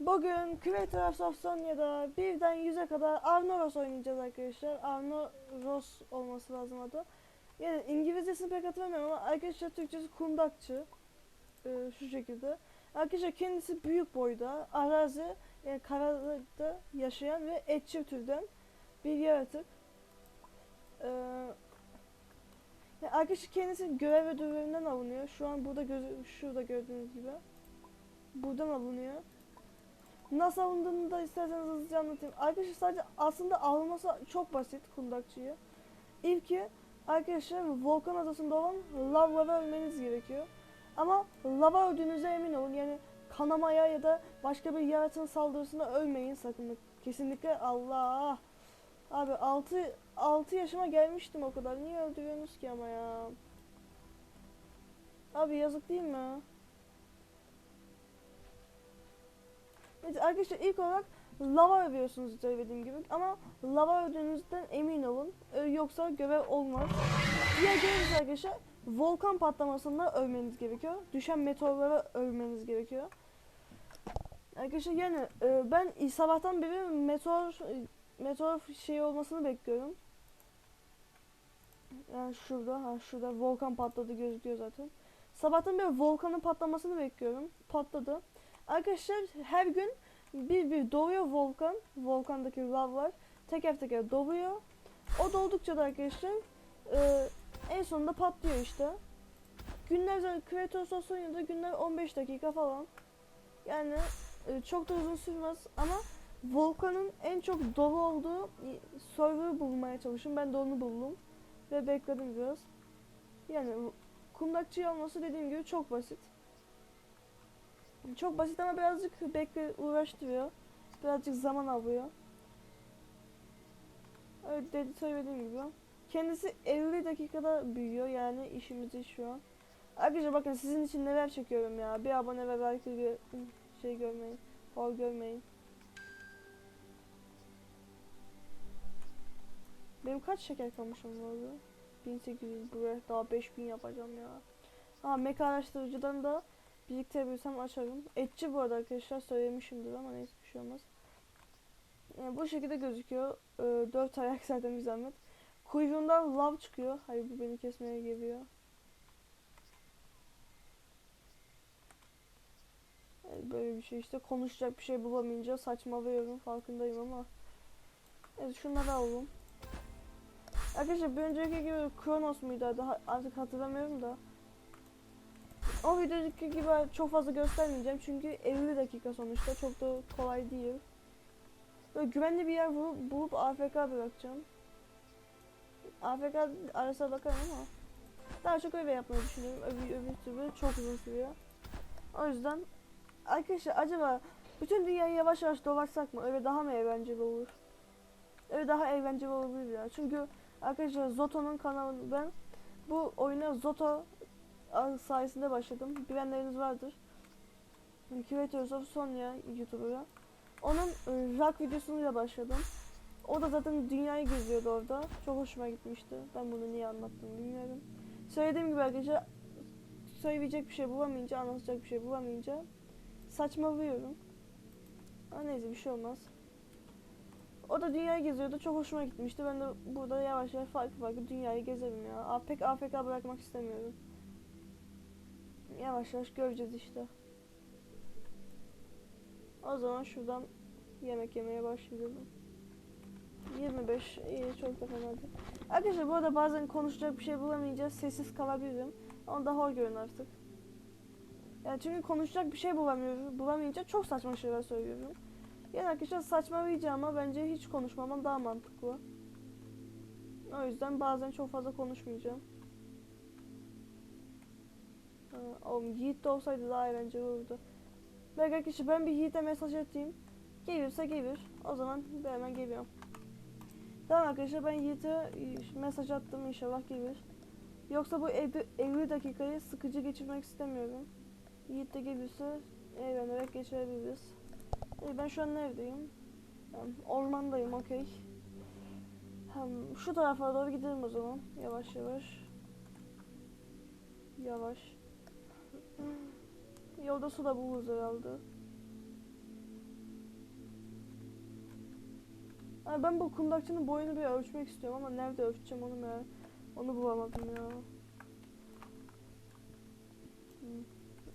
Bugün Creators of Sonya'da birden 100'e kadar Arnoros oynayacağız arkadaşlar. Arnoros olması lazım adı. Yani İngilizcesini pek hatırlamıyorum ama arkadaşlar Türkçesi kundakçı. Ee, şu şekilde. Arkadaşlar kendisi büyük boyda, arazi, yani karada yaşayan ve etçil türden bir yaratık. Ee, yani arkadaşlar kendisi görev ödüllerinden alınıyor. Şu an burada gözü, şurada gördüğünüz gibi. Buradan alınıyor. Nasıl alındığını da isterseniz hızlıca anlatayım. Arkadaşlar sadece aslında alınması çok basit kundakçıyı. İlki arkadaşlar volkan adasında olan lavlara ölmeniz gerekiyor. Ama lava öldüğünüze emin olun. Yani kanamaya ya da başka bir yaratığın saldırısına ölmeyin sakın. Kesinlikle Allah. Abi 6 6 yaşıma gelmiştim o kadar. Niye öldürüyorsunuz ki ama ya? Abi yazık değil mi? Neyse arkadaşlar ilk olarak lava arıyorsunuz söylediğim gibi ama lava öldüğünüzden emin olun Ee, yoksa görev olmaz. Diğer göreviniz arkadaşlar volkan patlamasında ölmeniz gerekiyor. Düşen meteorlara ölmeniz gerekiyor. Arkadaşlar yani e, ben sabahtan beri meteor meteor şey olmasını bekliyorum. Yani şurada, ha şurada volkan patladı gözüküyor zaten. Sabahtan beri volkanın patlamasını bekliyorum. Patladı. Arkadaşlar her gün bir bir doğuyor volkan. Volkandaki lavlar teker teker doluyor. O doldukça da arkadaşlar e, en sonunda patlıyor işte. Günler zaten Kratos of Sonya'da günler 15 dakika falan. Yani e, çok da uzun sürmez ama volkanın en çok dolu olduğu e, server bulmaya çalışın. Ben de onu buldum. Ve bekledim biraz. Yani kundakçı olması dediğim gibi çok basit. Çok basit ama birazcık bekle uğraştırıyor. Birazcık zaman alıyor. Evet dedi söylediğim gibi. Kendisi 50 dakikada büyüyor yani işimizi şu an. Arkadaşlar bakın sizin için neler çekiyorum ya. Bir abone ve belki bir şey görmeyin. Hor görmeyin. Benim kaç şeker kalmışım vardı? 1800 buraya daha 5000 yapacağım ya. Ha mekan araştırıcıdan da biriktirebilirsem açarım. Etçi bu arada arkadaşlar söylemişimdir ama neyse bir şey olmaz. Yani bu şekilde gözüküyor. Ee, 4 ayak zaten bir zahmet. Kuyruğundan lav çıkıyor. Hayır bu beni kesmeye geliyor. Yani böyle bir şey işte konuşacak bir şey bulamayınca saçmalıyorum farkındayım ama. Evet şunları alalım. Arkadaşlar bir önceki gibi Kronos muydu adı? Artık hatırlamıyorum da. O videodaki gibi çok fazla göstermeyeceğim çünkü 50 dakika sonuçta çok da kolay değil. Böyle güvenli bir yer bulup, bulup AFK bırakacağım. AFK arasına bakarım ama daha çok öyle yapmayı düşünüyorum. Öbür, öbür türlü çok uzun sürüyor. O yüzden arkadaşlar acaba bütün dünyayı yavaş yavaş dolaşsak mı? Öyle daha mı eğlenceli olur? Öyle daha eğlenceli olabilir ya. Çünkü arkadaşlar Zoto'nun kanalını ben bu oyuna Zoto sayesinde başladım. Bilenleriniz vardır. Creators of Sonya YouTuber'a. Onun e, rock videosuyla başladım. O da zaten dünyayı geziyordu orada. Çok hoşuma gitmişti. Ben bunu niye anlattım bilmiyorum. Söylediğim gibi arkadaşlar söyleyecek bir şey bulamayınca, anlatacak bir şey bulamayınca saçmalıyorum. Ama neyse bir şey olmaz. O da dünyayı geziyordu. Çok hoşuma gitmişti. Ben de burada yavaş yavaş farklı farklı dünyayı gezerim ya. Pek AFK bırakmak istemiyorum. Yavaş yavaş göreceğiz işte. O zaman şuradan yemek yemeye başlayalım. 25 iyi çok da fena değil. Arkadaşlar bu arada bazen konuşacak bir şey bulamayınca sessiz kalabilirim. Onu da hor görün artık. Yani çünkü konuşacak bir şey bulamıyorum. Bulamayınca çok saçma şeyler söylüyorum. Yani arkadaşlar saçmalayacağıma bence hiç konuşmamam daha mantıklı. O yüzden bazen çok fazla konuşmayacağım. Ha, oğlum Yiğit de olsaydı daha eğlenceli olurdu. Belki arkadaşlar ben bir Yiğit'e mesaj atayım. Gelirse gelir. O zaman ben hemen geliyorum. Tamam arkadaşlar ben Yiğit'e e, mesaj attım inşallah gelir. Yoksa bu 50 50 dakikayı sıkıcı geçirmek istemiyorum. Yiğit de gelirse eğlenerek geçirebiliriz. E, ben şu an neredeyim? Ormandayım okey. Şu tarafa doğru gidelim o zaman. Yavaş yavaş. Yavaş. Yolda su da buluruz herhalde. Ay ben bu kundakçının boyunu bir ölçmek istiyorum ama nerede ölçeceğim onu merak onu bulamadım ya. Hı.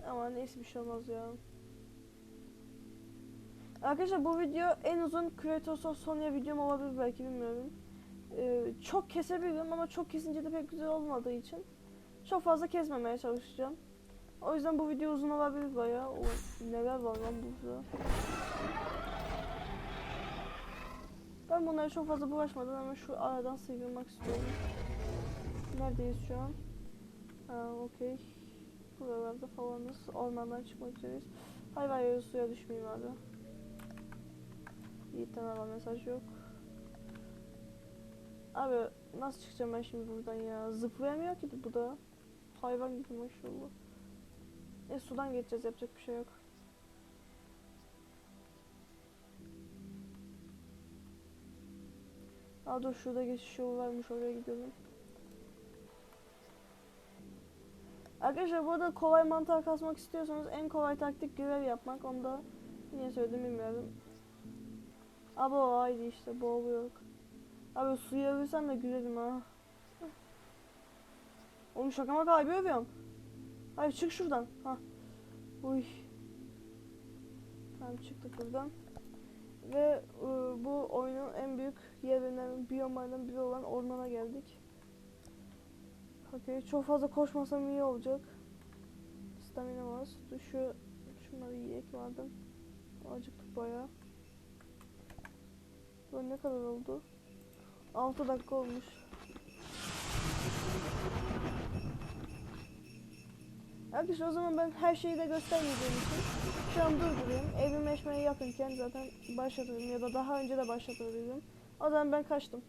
Ama neyse bir şey olmaz ya. Arkadaşlar bu video en uzun Kratos of Sonya videom olabilir belki bilmiyorum. Ee, çok kesebilirim ama çok kesince de pek güzel olmadığı için çok fazla kesmemeye çalışacağım. O yüzden bu video uzun olabilir bayağı. O neler var lan burada. Ben bunları çok fazla bulaşmadan hemen şu aradan sıyrılmak istiyorum. Neredeyiz şu an? Ha okey. Buralarda falanız. Ormandan çıkmak üzereyiz. Hayır hayır suya düşmeyeyim abi. Yiğit'ten ama mesaj yok. Abi nasıl çıkacağım ben şimdi buradan ya? Zıplayamıyor ki bu da. Hayvan gibi maşallah. E sudan geçeceğiz yapacak bir şey yok. Aa dur şurada geçiş yolu varmış oraya gidelim. Arkadaşlar burada kolay mantar kasmak istiyorsanız en kolay taktik görev yapmak. Onu da niye söyledim bilmiyorum. Abo haydi işte boğuluyor. Abi suya ölürsem de gülerim ha. Oğlum şaka maka Hayır çık şuradan. Ha. Uy. Tamam çıktık buradan. Ve e, bu oyunun en büyük yerinden, biyomlardan biri olan ormana geldik. Okey, çok fazla koşmasam iyi olacak. Stamina var. Şu, şunları yiyek madem. Acıktık bayağı. Bu ne kadar oldu? 6 dakika olmuş. Arkadaşlar o zaman ben her şeyi de göstermeyeceğim için şu an durdurayım. Evim eşmeye yakınken zaten başlatırım ya da daha önce de başlatabilirim. O zaman ben kaçtım.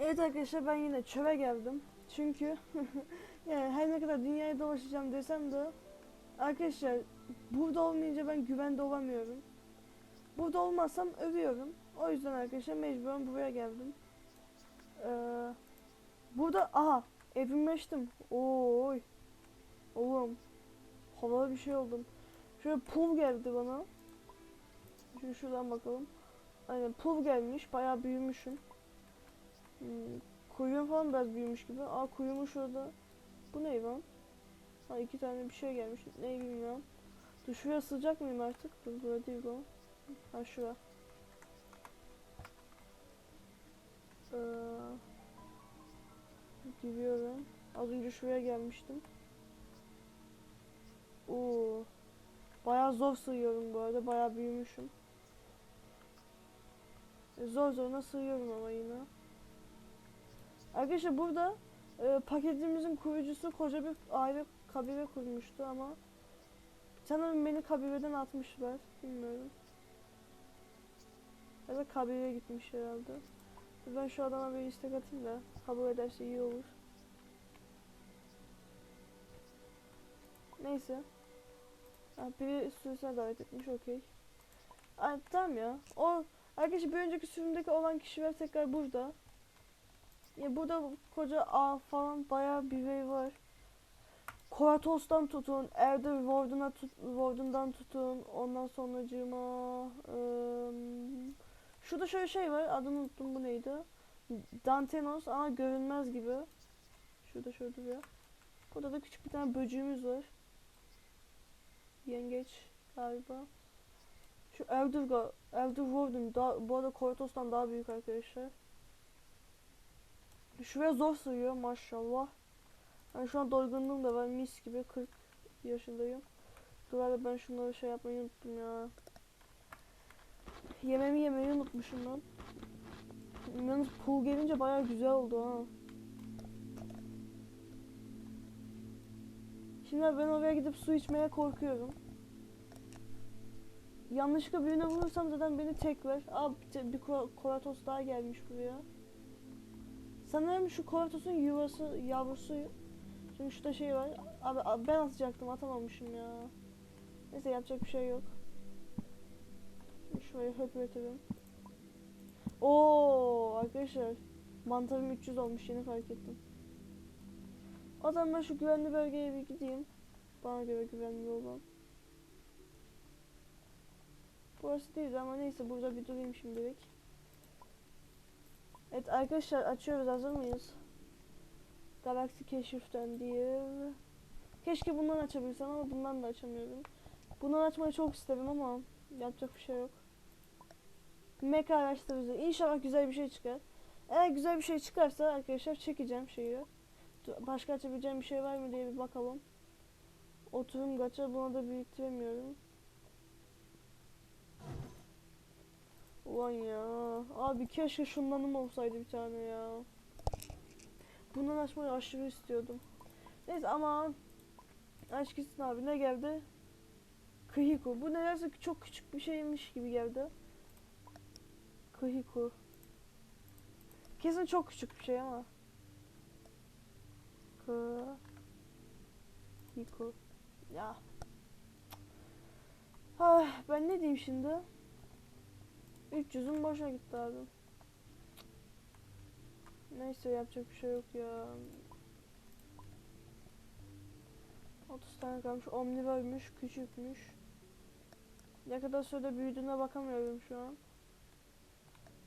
Evet arkadaşlar ben yine çöve geldim. Çünkü yani her ne kadar dünyayı dolaşacağım desem de arkadaşlar burada olmayınca ben güvende olamıyorum. Burada olmazsam övüyorum. O yüzden arkadaşlar mecburen buraya geldim. Ee, burada aha evimleştim. Oy. Oğlum. Havalı bir şey oldum. Şöyle pul geldi bana. Şimdi şuradan bakalım. Aynen pul gelmiş. Bayağı büyümüşüm. Hmm, kuyum falan biraz büyümüş gibi. Aa kuyumu şurada. Bu ne lan? Ha iki tane bir şey gelmiş. Ne bilmiyorum. Dur şuraya sığacak mıyım artık? Dur burada değil bu. Ha şura. Ee, giriyorum. Az önce şuraya gelmiştim. Oo. Bayağı zor sığıyorum bu arada. Bayağı büyümüşüm. E, Zor zor sığıyorum ama yine. Arkadaşlar burada e, paketimizin kurucusu koca bir aile kabile kurmuştu ama sanırım beni kabileden atmışlar. Bilmiyorum. Ya da kabileye gitmiş herhalde. Ben şu adama bir istek atayım da kabul ederse iyi olur. Neyse. Ha, biri sürüsüne davet etmiş okey. Tamam ya. O arkadaşlar bir önceki sürümdeki olan kişiler tekrar burada. Ya burada koca ağ falan bayağı bir wave var. Koratos'tan tutun, Elder Warden'a tut, Warden'dan tutun, ondan sonracığıma ıı, şurada şöyle şey var, adını unuttum bu neydi? Dantenos ama görünmez gibi. Şurada şöyle duruyor. Burada da küçük bir tane böcüğümüz var. Yengeç galiba. Şu Elder, Elder Warden daha, bu arada Koratos'tan daha büyük arkadaşlar. Şuraya zor sığıyor maşallah. Yani şu an doygunluğum da var mis gibi 40 yaşındayım. Dur hadi ben şunları şey yapmayı unuttum ya. Yememi yemeyi unutmuşum ben. Yalnız pool gelince baya güzel oldu ha. Şimdi ben oraya gidip su içmeye korkuyorum. Yanlışlıkla birine vurursam zaten beni tek ver. Aa bir, bir Kora- Koratos daha gelmiş buraya. Sanırım şu Koratos'un yuvası yavrusu. Şimdi şurada şey var. Abi, abi ben atacaktım atamamışım ya. Neyse yapacak bir şey yok. Şimdi şurayı höpürtelim. Oo arkadaşlar. Mantarım 300 olmuş yeni fark ettim. O zaman ben şu güvenli bölgeye bir gideyim. Bana göre güvenli olan. Burası değil ama neyse burada bir durayım şimdilik. Evet arkadaşlar açıyoruz hazır mıyız? Galaksi keşiften diye. Keşke bundan açabilsem ama bundan da açamıyorum. Bundan açmayı çok isterim ama yapacak bir şey yok. Mecha araştırıcı. İnşallah güzel bir şey çıkar. Eğer güzel bir şey çıkarsa arkadaşlar çekeceğim şeyi. Başka açabileceğim bir şey var mı diye bir bakalım. Oturum gacha buna da biriktiremiyorum. Ulan ya. Abi keşke şundanım olsaydı bir tane ya. Bundan açmayı aşırı istiyordum. Neyse ama aç gitsin abi ne geldi? Kıhiku. Bu nedense çok küçük bir şeymiş gibi geldi. Kıhiku. Kesin çok küçük bir şey ama. Kıhiku. Ya. Ah, ben ne diyeyim şimdi? 300'ün boşa gitti abi. Neyse yapacak bir şey yok ya. 30 tane kalmış. Omniver'müş, küçükmüş. Ne kadar sürede büyüdüğüne bakamıyorum şu an.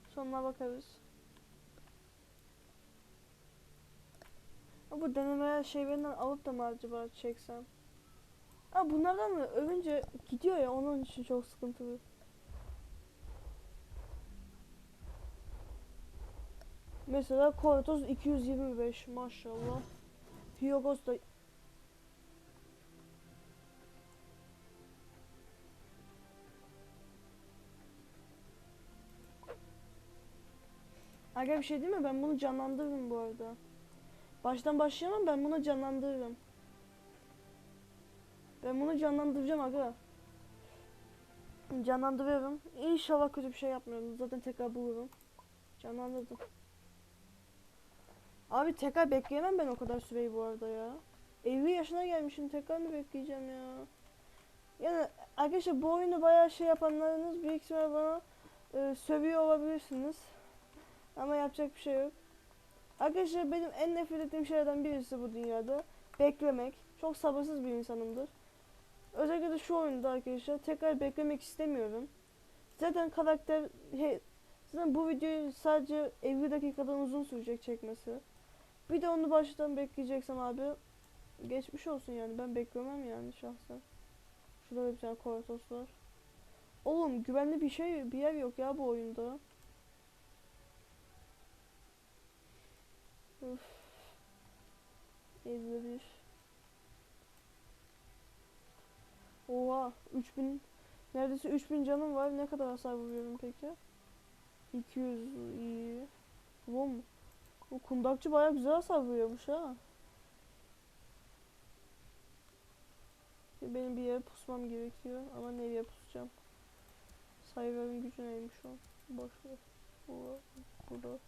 Sonuna bakarız. Bu denemeler şeylerinden alıp da mı acaba çeksem? Ha bunlardan da övünce gidiyor ya onun için çok sıkıntılı. Mesela Kortoz 225 maşallah. Hyogos da Aga bir şey değil mi? Ben bunu canlandırırım bu arada. Baştan başlayamam ben bunu canlandırırım. Ben bunu canlandıracağım aga. Canlandırıyorum. İnşallah kötü bir şey yapmıyorum. Zaten tekrar bulurum. Canlandırdım. Abi tekrar bekleyemem ben o kadar süreyi bu arada ya. 50 yaşına gelmişim tekrar mı bekleyeceğim ya? Yani arkadaşlar bu oyunu bayağı şey yapanlarınız büyük ihtimal bana e, sövüyor olabilirsiniz. Ama yapacak bir şey yok. Arkadaşlar benim en nefret ettiğim şeylerden birisi bu dünyada. Beklemek. Çok sabırsız bir insanımdır. Özellikle de şu oyunda arkadaşlar tekrar beklemek istemiyorum. Zaten karakter he, zaten bu videoyu sadece 50 dakikadan uzun sürecek çekmesi. Bir de onu baştan bekleyeceksem abi geçmiş olsun yani ben beklemem yani şahsen. Şurada da bir tane kortos var. Oğlum güvenli bir şey bir yer yok ya bu oyunda. Üf. 51 Oha 3000 neredeyse 3000 canım var. Ne kadar hasar vuruyorum peki? 200 iyi. Oğlum bu kundakçı baya güzel hasar vuruyormuş ha. Benim bir yere pusmam gerekiyor ama nereye pusacağım? Sayıların gücü neymiş o? Boş ver. Burada. Burada.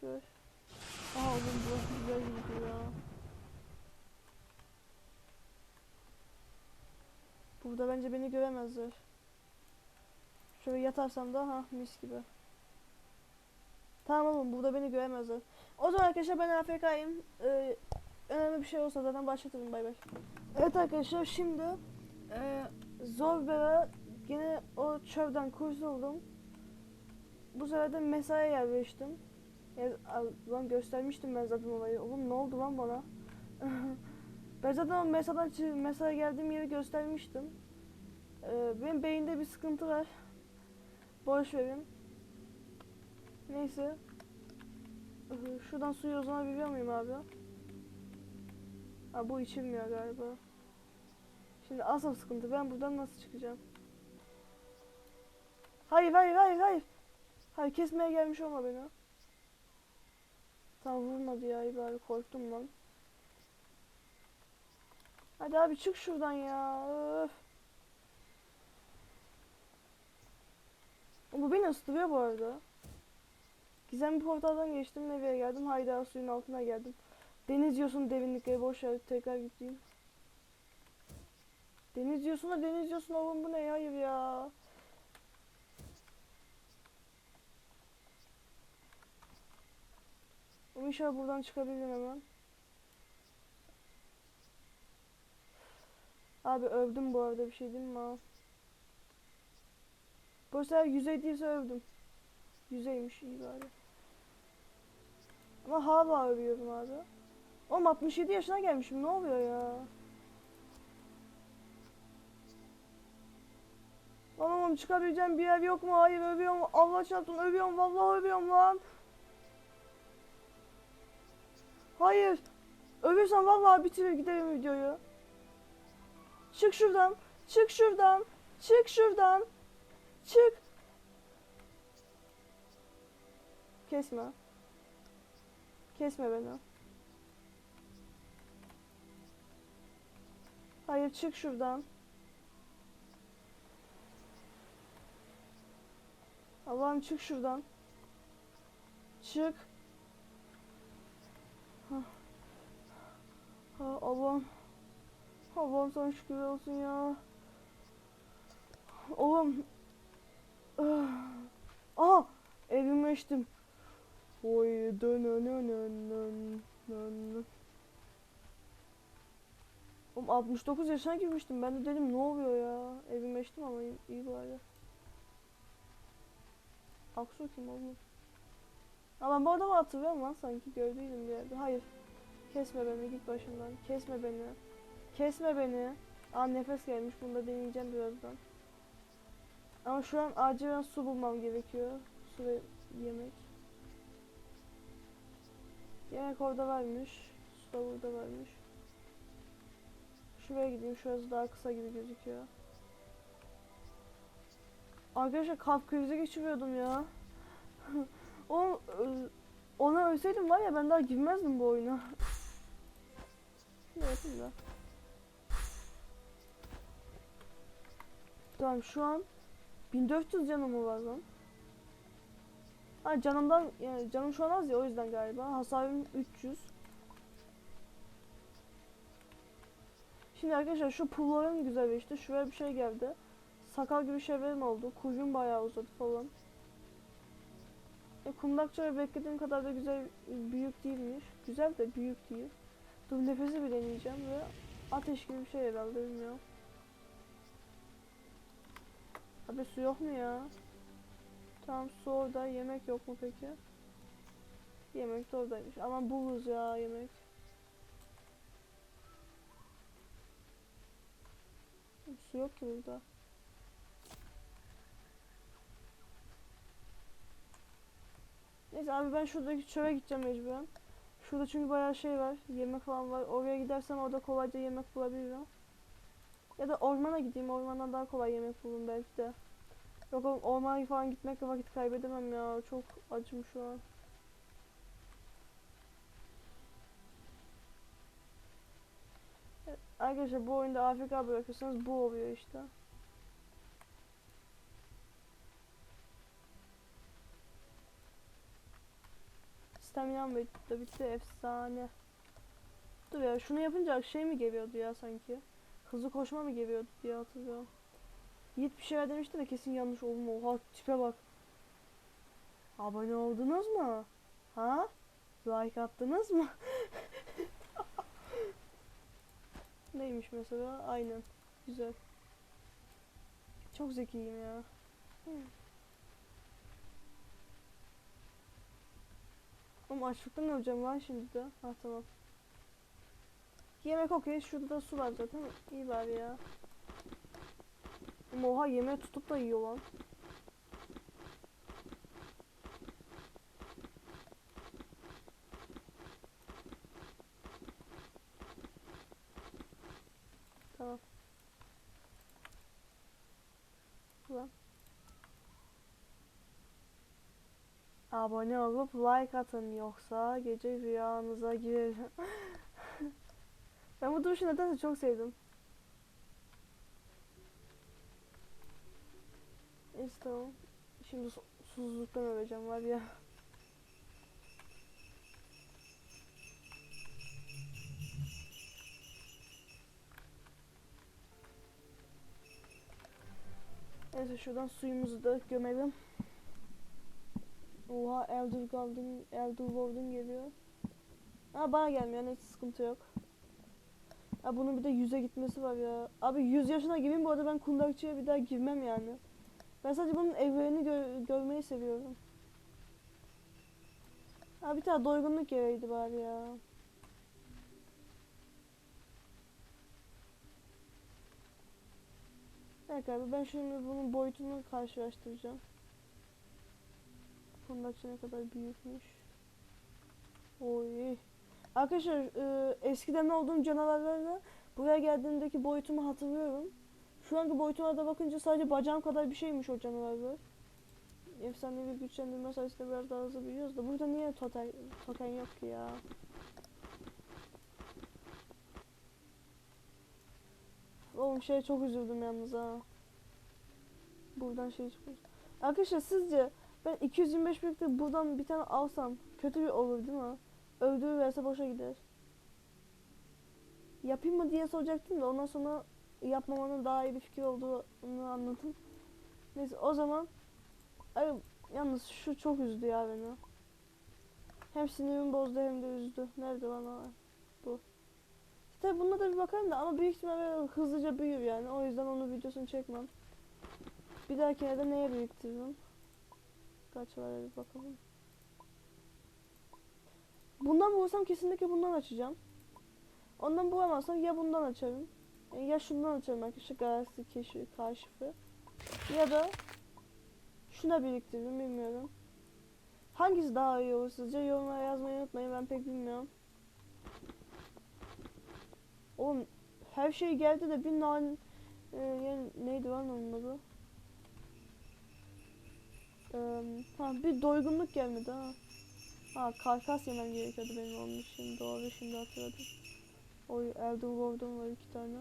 Şöyle. Aha oğlum burası güzel gidiyor ya. Burada bence beni göremezler. Şöyle yatarsam da ha mis gibi. Tamam oğlum burada beni göremezler. O zaman arkadaşlar ben AFK'yim. Ee, önemli bir şey olsa zaten başlatırım bay bay. Evet arkadaşlar şimdi e, zor ve yine o çölden kurtuldum. Bu sefer de mesaiye yerleştim. Ya, lan göstermiştim ben zaten olayı. Oğlum ne oldu lan bana? ben zaten mesadan mesaya geldiğim yeri göstermiştim. Ee, benim beyinde bir sıkıntı var. Boş verin. Neyse. Ee, Şuradan suyu uzanabiliyor muyum abi? Ha bu içilmiyor galiba. Şimdi asıl sıkıntı ben buradan nasıl çıkacağım? Hayır hayır hayır hayır. Hayır kesmeye gelmiş olma beni. Tam vurmadı ya bari korktum lan. Hadi abi çık şuradan ya. Öf. Bu beni ısıtıyor bu arada. Gizemli portaldan geçtim nereye geldim? Hayda suyun altına geldim. Deniz yosun derinlikleri boş ver tekrar gideyim. Deniz yosun da deniz yosun oğlum bu ne hayır ya. İnşallah buradan çıkabilirim hemen. Abi övdüm bu arada bir şey değil mi? Bu sefer yüzey değilse övdüm. Yüzeymiş iyi bari. Ama hala övüyorum abi. Oğlum 67 yaşına gelmişim ne oluyor ya? Lan oğlum çıkabileceğim bir yer yok mu? Hayır övüyorum. Allah çarpsın övüyorum. Vallahi övüyorum lan. Hayır. Övürsen vallahi bitirir giderim videoyu. Çık şuradan. Çık şuradan. Çık şuradan. Çık. Kesme. Kesme beni. Hayır çık şuradan. Allah'ım çık şuradan. Çık. Ha, Allah'ım. Allah'ım sana şükür olsun ya. Oğlum. Ah. Aha! Evime içtim. Oy dön dön dön dön dön dön. Oğlum 69 yaşına girmiştim. Ben de dedim ne oluyor ya? Evime içtim ama iyi, iyi bari. Aksu kim oğlum? Ama ben bu adamı hatırlıyorum lan sanki gördüydüm bir yerde. Hayır. Kesme beni git başımdan. Kesme beni. Kesme beni. Aa nefes gelmiş. Bunu da deneyeceğim birazdan. Ama şu an acilen su bulmam gerekiyor. Su ve yemek. Yemek orada varmış. Su da burada varmış. Şuraya gideyim. Şurası daha kısa gibi gözüküyor. Arkadaşlar kalp krizi geçiriyordum ya. o ö- ona ölseydim var ya ben daha girmezdim bu oyuna. Yapayım da. Tamam şu an 1400 canım var lan? Ha canımdan yani canım şu an az ya o yüzden galiba. Hasarım 300. Şimdi arkadaşlar şu pullarım güzel işte. Şuraya bir şey geldi. Sakal gibi şeylerim oldu. Kuyum bayağı uzadı falan. E, kundakça beklediğim kadar da güzel büyük değilmiş. Güzel de büyük değil. Dur nefesi bir deneyeceğim ve ateş gibi bir şey herhalde bilmiyorum. Abi su yok mu ya? Tamam su orada. Yemek yok mu peki? Yemek de oradaymış. Ama buluruz ya yemek. Su yok ki burada. Neyse abi ben şuradaki çöle gideceğim mecburen. Şurada çünkü bayağı şey var. Yemek falan var. Oraya gidersem orada kolayca yemek bulabilirim. Ya da ormana gideyim. Ormandan daha kolay yemek bulurum belki de. Yok oğlum ormana falan gitmekle vakit kaybedemem ya. Çok acım şu an. Arkadaşlar bu oyunda AFK bırakırsanız bu oluyor işte. Staminam bitti, bitti efsane. Dur ya şunu yapınca şey mi geliyordu ya sanki? Hızlı koşma mı geliyordu diye hatırlıyorum. Yiğit bir şeyler demişti de kesin yanlış oldu mu? Oha tipe bak. Abone oldunuz mu? Ha? Like attınız mı? Neymiş mesela? Aynen. Güzel. Çok zekiyim ya. Hı. Oğlum açlıktan öleceğim lan şimdi de. Ha tamam. Yemek okey. Şurada da su var zaten. İyi bari ya. Oha yemeği tutup da yiyor lan. Tamam. Ulan. Abone olup like atın yoksa gece rüyanıza girer. ben bu duruşu nedense çok sevdim. Neyse tamam. Şimdi su- susuzluktan öleceğim var ya. Neyse şuradan suyumuzu da gömelim. Oha Elder Golden, Elder Warden geliyor. Ha bana gelmiyor neyse sıkıntı yok. Ya bunun bir de yüze gitmesi var ya. Abi 100 yaşına gireyim bu arada ben kundakçıya bir daha girmem yani. Ben sadece bunun evlerini gö- görmeyi seviyorum. Ha bir tane doygunluk yeriydi bari ya. Evet abi ben şimdi bunun boyutunu karşılaştıracağım. Fındıkçı ne kadar büyükmüş. Oy. Arkadaşlar e, eskiden olduğum canavarlarla buraya geldiğimdeki boyutumu hatırlıyorum. Şu anki boyutuna da bakınca sadece bacağım kadar bir şeymiş o canavarlar. Efsanevi güçlendirme sayesinde biraz daha hızlı büyüyoruz da burada niye totem, token yok ki ya? Oğlum şey çok üzüldüm yalnız ha. Buradan şey çıkmış. Arkadaşlar sizce ben 225 birlikte buradan bir tane alsam kötü bir olur değil mi? Öldüğü verse boşa gider. Yapayım mı diye soracaktım da ondan sonra yapmamanın daha iyi bir fikir olduğunu anladım. Neyse o zaman Ay, yalnız şu çok üzdü ya beni. Hem sinirimi bozdu hem de üzdü. Nerede lan o? Bu. Tabi buna da bir bakarım da ama büyük ihtimalle hızlıca büyür yani. O yüzden onun videosunu çekmem. Bir dahakine de neye biriktiririm? Kaç var bir bakalım. Bundan bulursam kesinlikle bundan açacağım. Ondan bulamazsam ya bundan açarım. Ya şundan açarım arkadaşlar galaksi keşfi kaşifi. Ya da şuna biriktiririm bilmiyorum. Hangisi daha iyi olur sizce? Yorumlara yazmayı unutmayın ben pek bilmiyorum. Oğlum her şey geldi de bir nan e, neydi lan onun adı? Eee, ha bir doygunluk gelmedi ha. Ha karkas yemem gerekiyordu benim onun için. Doğru şimdi hatırladım. Oy Elder Warden var iki tane.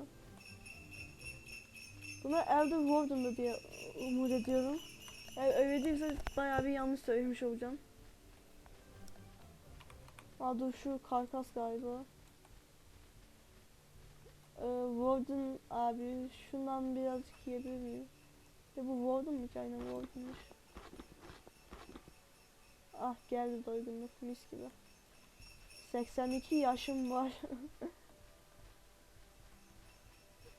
Buna Elder Warden'dı diye umut ediyorum. Eğer öyle değilse bayağı bir yanlış söylemiş olacağım. Aa dur şu karkas galiba. Ee, Warden abi şundan birazcık yiyebilir miyim? Ya bu Warden mı ki? Aynen Warden'mış. Ah geldi doygunluk mis gibi. 82 yaşım var.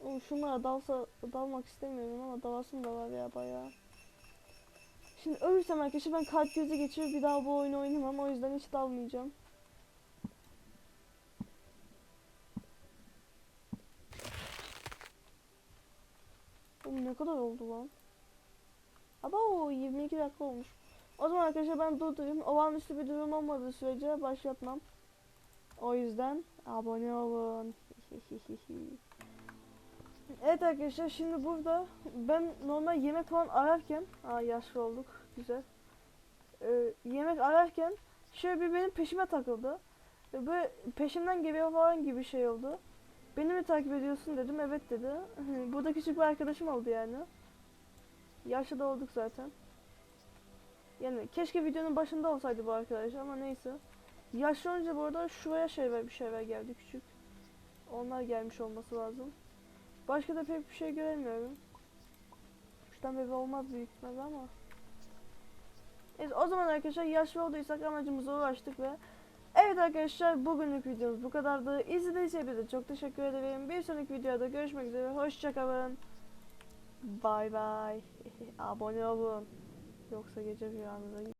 Oğlum şunlara dalsa dalmak istemiyorum ama dalasım da var ya bayağı. Şimdi ölürsem arkadaşlar ben kalp gözü geçirir bir daha bu oyunu oynamam o yüzden hiç dalmayacağım. Oğlum ne kadar oldu lan? Aba o 22 dakika olmuş. O zaman arkadaşlar ben durdurayım. Olağanüstü bir durum olmadığı sürece başlatmam. O yüzden abone olun. evet arkadaşlar şimdi burada ben normal yemek falan ararken Aa yaşlı olduk güzel. Ee, yemek ararken şöyle bir benim peşime takıldı. Ve Böyle peşimden geliyor falan gibi şey oldu. Beni mi takip ediyorsun dedim evet dedi. Burada küçük bir arkadaşım oldu yani. Yaşlı da olduk zaten. Yani keşke videonun başında olsaydı bu arkadaş ama neyse. Yaşlı olunca bu arada şuraya şeyler bir şeyler geldi küçük. Onlar gelmiş olması lazım. Başka da pek bir şey göremiyorum. Şuradan bebe olmaz büyük ama. Neyse o zaman arkadaşlar yaşlı olduysak amacımıza ulaştık ve Evet arkadaşlar bugünlük videomuz bu kadardı. İzlediğiniz için hepinize çok teşekkür ederim. Bir sonraki videoda görüşmek üzere. Hoşçakalın. Bay bay. Abone olun. Yoksa gece rüyanıza